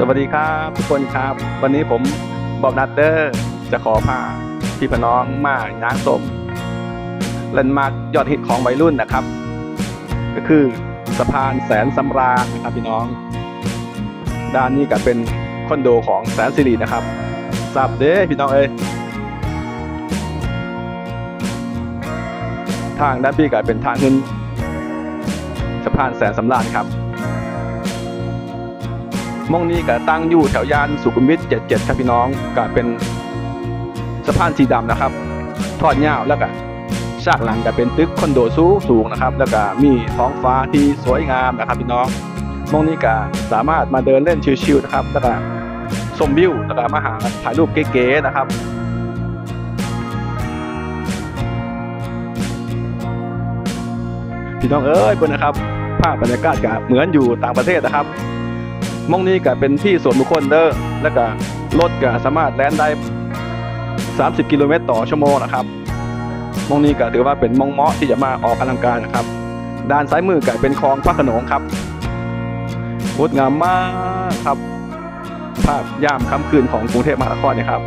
สวัสดีครับทุกคนครับ วันนี้ผมบอบนัดเดอร์จะขอพาพี่พน้องมาย้างสมเลนมาร์กยอดฮิตของวัยรุ่นนะครับ ก็คือสะพานแสนสำราญนะครับพี่น้อง ด้านนี้ก็เป็นคอนโดของแสนสิรินะครับสับเด้พี่น้องเอ้ยทางด้านพี่ก็เป็นทางขึ้นสะพานแสนสำราญครับ มองนี้ก็ตั้งอยู่แถวยานสุขุมวิท 77 ครับพี่น้องก็เป็นสะพานสีดำนะครับ ทอดยาวแล้วก็ฉากหลังก็เป็นตึกคอนโดสูงสูงนะครับ แล้วก็มีท้องฟ้าที่สวยงามนะครับพี่น้องมองนี้ก็สามารถมาเดินเล่นชิลๆนะครับแล้วก็ชมวิวแล้วก็มาหาถ่ายรูปเก๋ๆนะครับพี่น้องเอ้ยเพื่อนนะครับภาพบรรยากาศก็เหมือนอยู่ต่างประเทศนะครับ มองนี้ก็เป็นที่ส่วนบุคคลเด้อแล้วก็รถก็สามารถแล่นได้ 30 กิโลเมตรต่อชั่วโมงนะครับมองนี้ก็ถือว่าเป็นมองเหมาะที่จะมาออกกำลังกายนะครับ ด้านซ้ายมือก็เป็นคลองพระขนงครับงดงามมากครับ ภาพยามค่ำคืนของกรุงเทพมหานครนี่ครับ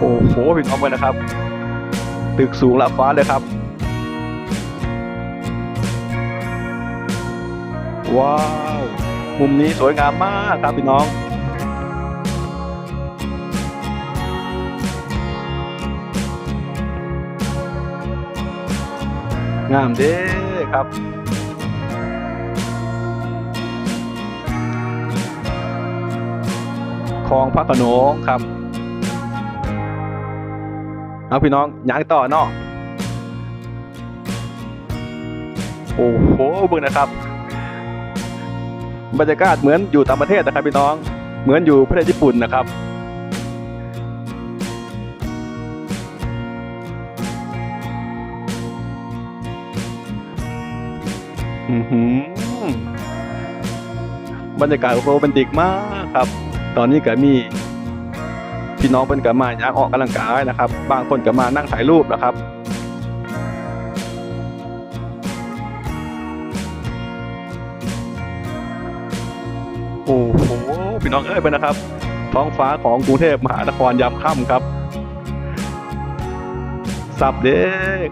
โอ้โหพี่น้องเพื่อนะครับ ตึกสูงละฟ้าเลยครับ ว้าว มุมนี้สวยงามมากครับพี่น้องงามเด้ครับ คลองพระโขนงครับ เอาพี่น้องย้างต่อเนาะโอ้โหเบิ่งนะครับ บรรยากาศเหมือนอยู่ต่างประเทศนะครับพี่น้องเหมือนอยู่ประเทศญี่ปุ่นนะครับอือหือบรรยากาศโรแมนติกมากครับ ตอนนี้ก็มี พี่น้องเป็นก็มาอยากออกกำลังกายนะครับ บางคนก็มานั่งถ่ายรูปนะครับโอ้โหพี่น้องเอ้ยไปนะครับ ท้องฟ้าของกรุงเทพมหานครยามค่ำครับซับเด้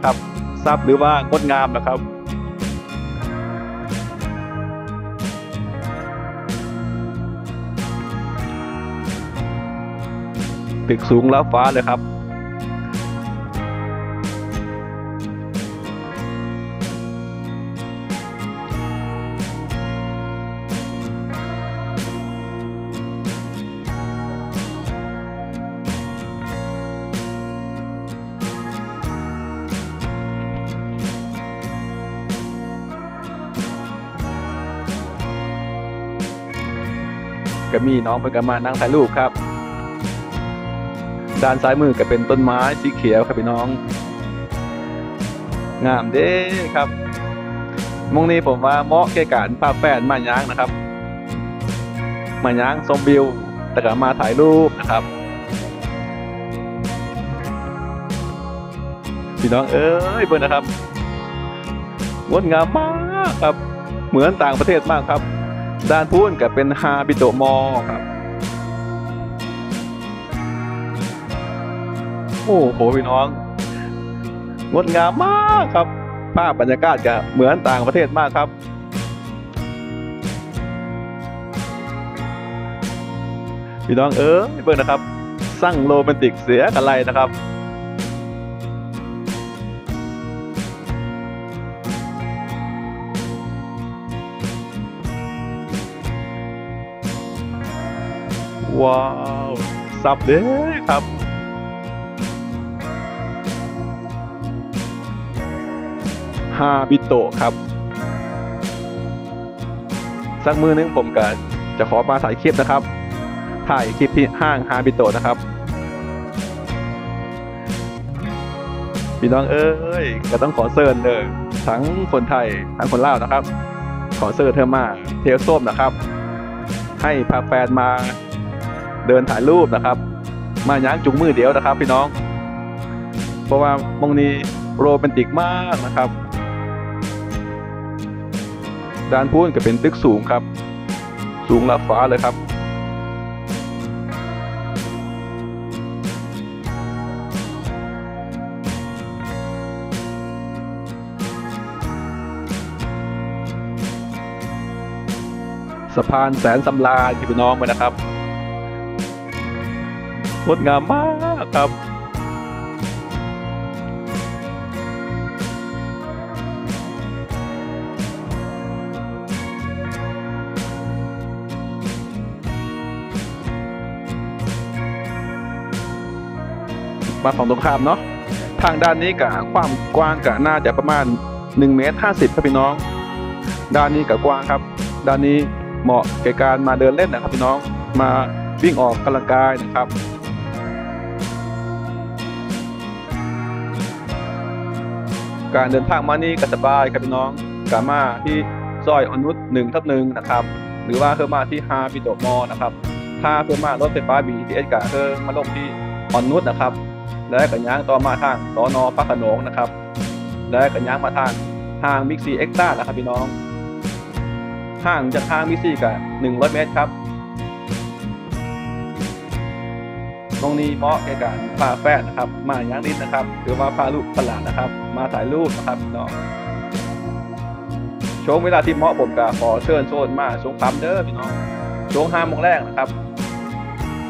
ครับซับหรือว่างดงามนะครับ ตึกสูงแล้วฟ้าเลยครับก็มีน้องเพิ่นก็มานั่งถ่ายรูปครับ ด้านซ้ายมือก็เป็นต้นไม้สีเขียวครับพี่น้อง งามเด้ครับมองนี้ผมว่าเหมาะแก่การพาแฟนมาย้างนะครับ มาย้างชมวิวแต่ก็มาถ่ายรูปนะครับ พี่น้องเอ้ยเพื่อนนะครับงดงามมากครับ เหมือนต่างประเทศมากครับ ด้านพูนก็เป็นฮาบิโตมอครับ โอ้โหพี่น้อง งดงามมากครับภาพบรรยากาศก็เหมือนต่างประเทศมากครับพี่น้องเออเบิ่งนะครับ สร้างโรแมนติกเสียกันไรนะครับ ว้าว สับเด้ครับ ฮาบิโตะครับ สักมือนึงผมก็จะขอมาถ่ายคลิปนะครับ ถ่ายคลิปที่ห้างฮาบิโตะนะครับพี่น้องเอ้ยก็ต้องขอเซิร์นเลยทั้งคนไทยทั้งคนลาวนะครับ ขอเซิร์นเธอมาเทลส้มนะครับ ให้พาแฟนมาเดินถ่ายรูปนะครับ มาย้างจุงมือเดียวนะครับ พี่น้อง เพราะว่ามงนี้โรแมนติกมากนะครับ ด้านพูนก็เป็นตึกสูงครับ สูงละฟ้าเลยครับ สะพานแสนสำราญที่พี่น้องไปนะครับงดงามมากครับ มาฝั่งตรงข้ามเนาะทางด้านนี้กับความกว้างกับน่าจะประมาณ1เมตร50ครับพี่น้อง ด้านนี้กับกว้างครับ ด้านนี้เหมาะแก่การมาเดินเล่นนะครับพี่น้องมาวิ่งออกกำลังกายนะครับการเดินทางมานี่ก็สบายครับพี่น้องกามาที่ซอยอนุษหนึ่งทับหนึ่งนะครับ หรือว่าเพิ่มมาที่ฮาปิโตมอนะครับ ถ้าเพิ่มมารถไฟฟ้า BTS ก็เพิ่มมาลงที่อนนุษนะครับ และกันย่างต่อมาทางสอนอพระขนงนะครับ และกันย่างมาทางห้างบิ๊กซีเอ็กซ์ต้านะครับพี่น้องห่างจากทางบิ๊กซีกับ100เมตรครับตรงนี้เหมาะแก่การพาแฟนนะครับ มาย่างนิดนะครับ หรือว่าพาลูกพาหลานนะครับ มาถ่ายรูปนะครับพี่น้องช่วงเวลาที่เหมาะผมก็ขอเชิญโซนมาช่วงค่ำเด้อพี่น้องช่วงห้าโมงแรกนะครับ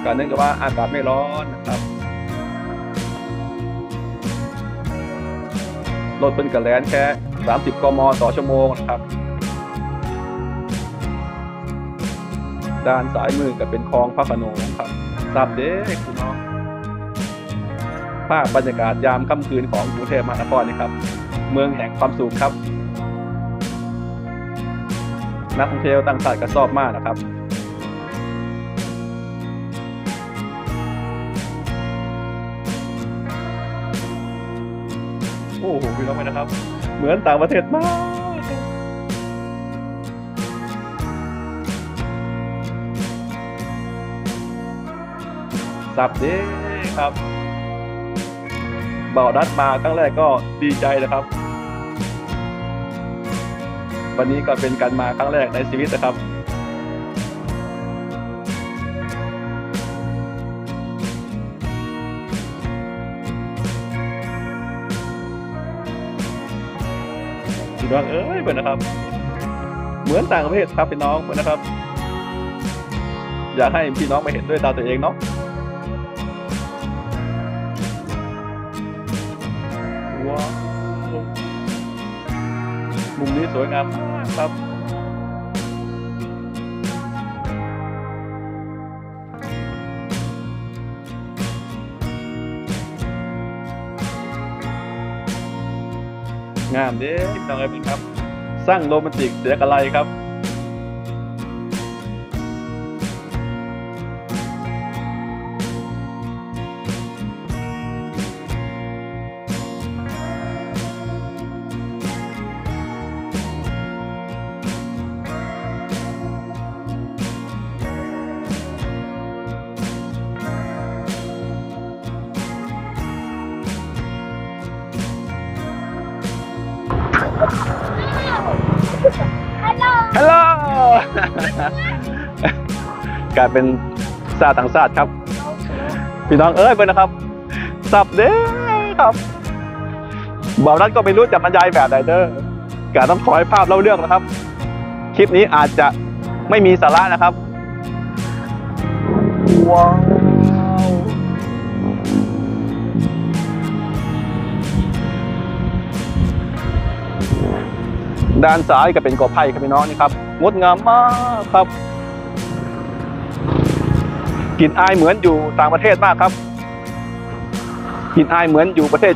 ก็เนื่องจากว่าอากาศไม่ร้อนนะครับ รถเป็นกระแลนแค่ 30 กมต่อชั่วโมงนะครับ ด้านซ้ายมือก็เป็นคลองพระขนงครับทราบเด้คุณน้องภาพบรรยากาศยามค่ำคืนของกรุงเทพมหานครนี่ครับ เมืองแห่งความสุขครับ นักท่องเที่ยวต่างชาติก็ชอบมากนะครับ โอ้โหพี่น้องไปนะครับ เหมือนต่างประเทศมากสับเด้ครับเบาดัดมาครั้งแรกก็ดีใจนะครับ วันนี้ก็เป็นการมาครั้งแรกในชีวิตนะครับ พี่น้องเอ้ยเหมือนนะครับ เหมือนต่างประเทศครับพี่น้องเหมือนนะครับ อยากให้พี่น้องมาเห็นด้วยตาตัวเองเนาะว้าวมุมนี้สวยงามมากครับ งามเด้พี่น้องเอ้ยครับ สร้างโรแมนติกเสียกอะไรครับ กลายเป็นซาต่างชาติครับ พี่น้องเอ้ยเพื่อนนะครับสับเด้ครับบ่าวนัดก็ไม่รู้จะบรรยายแบบใดเด้อกาต้องขอให้ภาพเล่าเรื่องนะครับ คลิปนี้อาจจะไม่มีสาระนะครับว้าว ด้านซ้ายก็เป็นกอไผ่ครับพี่น้องนี่ครับงดงามมากครับกลิ่นอายเหมือนอยู่ต่างประเทศมากครับกลิ่นอายเหมือนอยู่ประเทศ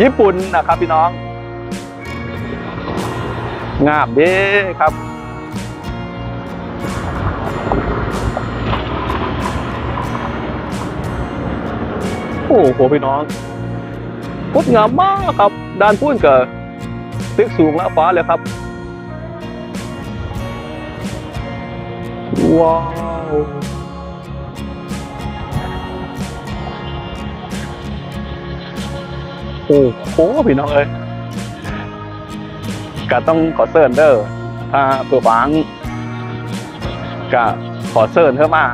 ญี่ปุ่นนะครับพี่น้อง งามเด้ครับ โอ้โหพี่น้องงดงามมากครับด้านพูนกับ ตึกสูงและฟ้าเลยครับ ว้าวโอ้โหพี่น้องเอ้ยก็ต้องขอเสิร์นเด้อถ้าเปิดฟังก็ขอเสิร์นเพิ่มมา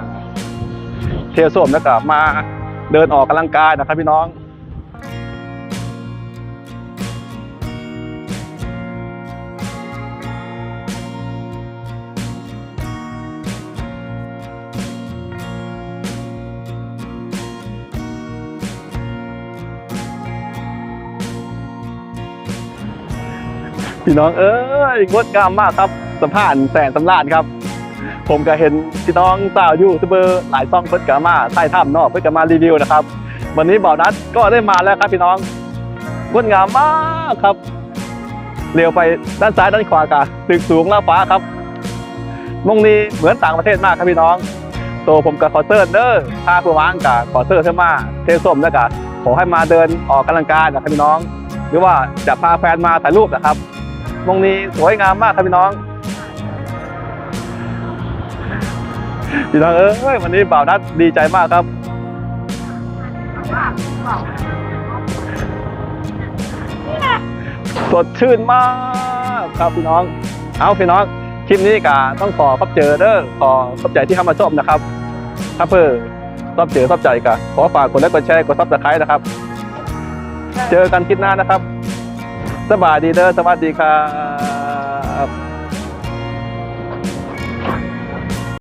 เที่ยวส้มแล้วก็มาเดินออกกำลังกายนะครับพี่น้อง พี่น้องเอ้ยงดงามมากครับสะพานแสนสำราญครับ ผมก็เห็นพี่น้องสาวยูทูบเบอร์หลายซ่องเพิ่นก็มาใต้ถ้ำนาะเพิ่นก็มารีวิวนะครับ วันนี้บ่าวนัดก็ได้มาแล้วครับพี่น้องงดงามมากครับเลี้ยวไปด้านซ้ายด้านขวากะตึกสูงล่าฟ้าครับมงนี้เหมือนต่างประเทศมากครับพี่น้องตัวผมกับขอเซิร์นเด้อถ้าผู้วางกับขอเซิร์นเท่ามาเทส้มแล้วก็ขอให้มาเดินออกกำลังกายนะครับพี่น้อง หรือว่าจะพาแฟนมาถ่ายรูปนะครับ มงนี้สวยงามมากครับพี่น้อง พี่น้องเอ้ยวันนี้บ่าวนัดดีใจมากครับ สดชื่นมากครับพี่น้อง เอาพี่น้องคลิปนี้ก็ต้องขอขอบเจอเด้อขอขอบใจที่เข้ามาชมนะครับถ้าเพื่อชอบเจอชอบใจก็ขอฝากกดไลค์กดแชร์กดซับสไครต์นะครับ เจอกันคลิปหน้านะครับ สบายดีเด้อสวัสดีครับ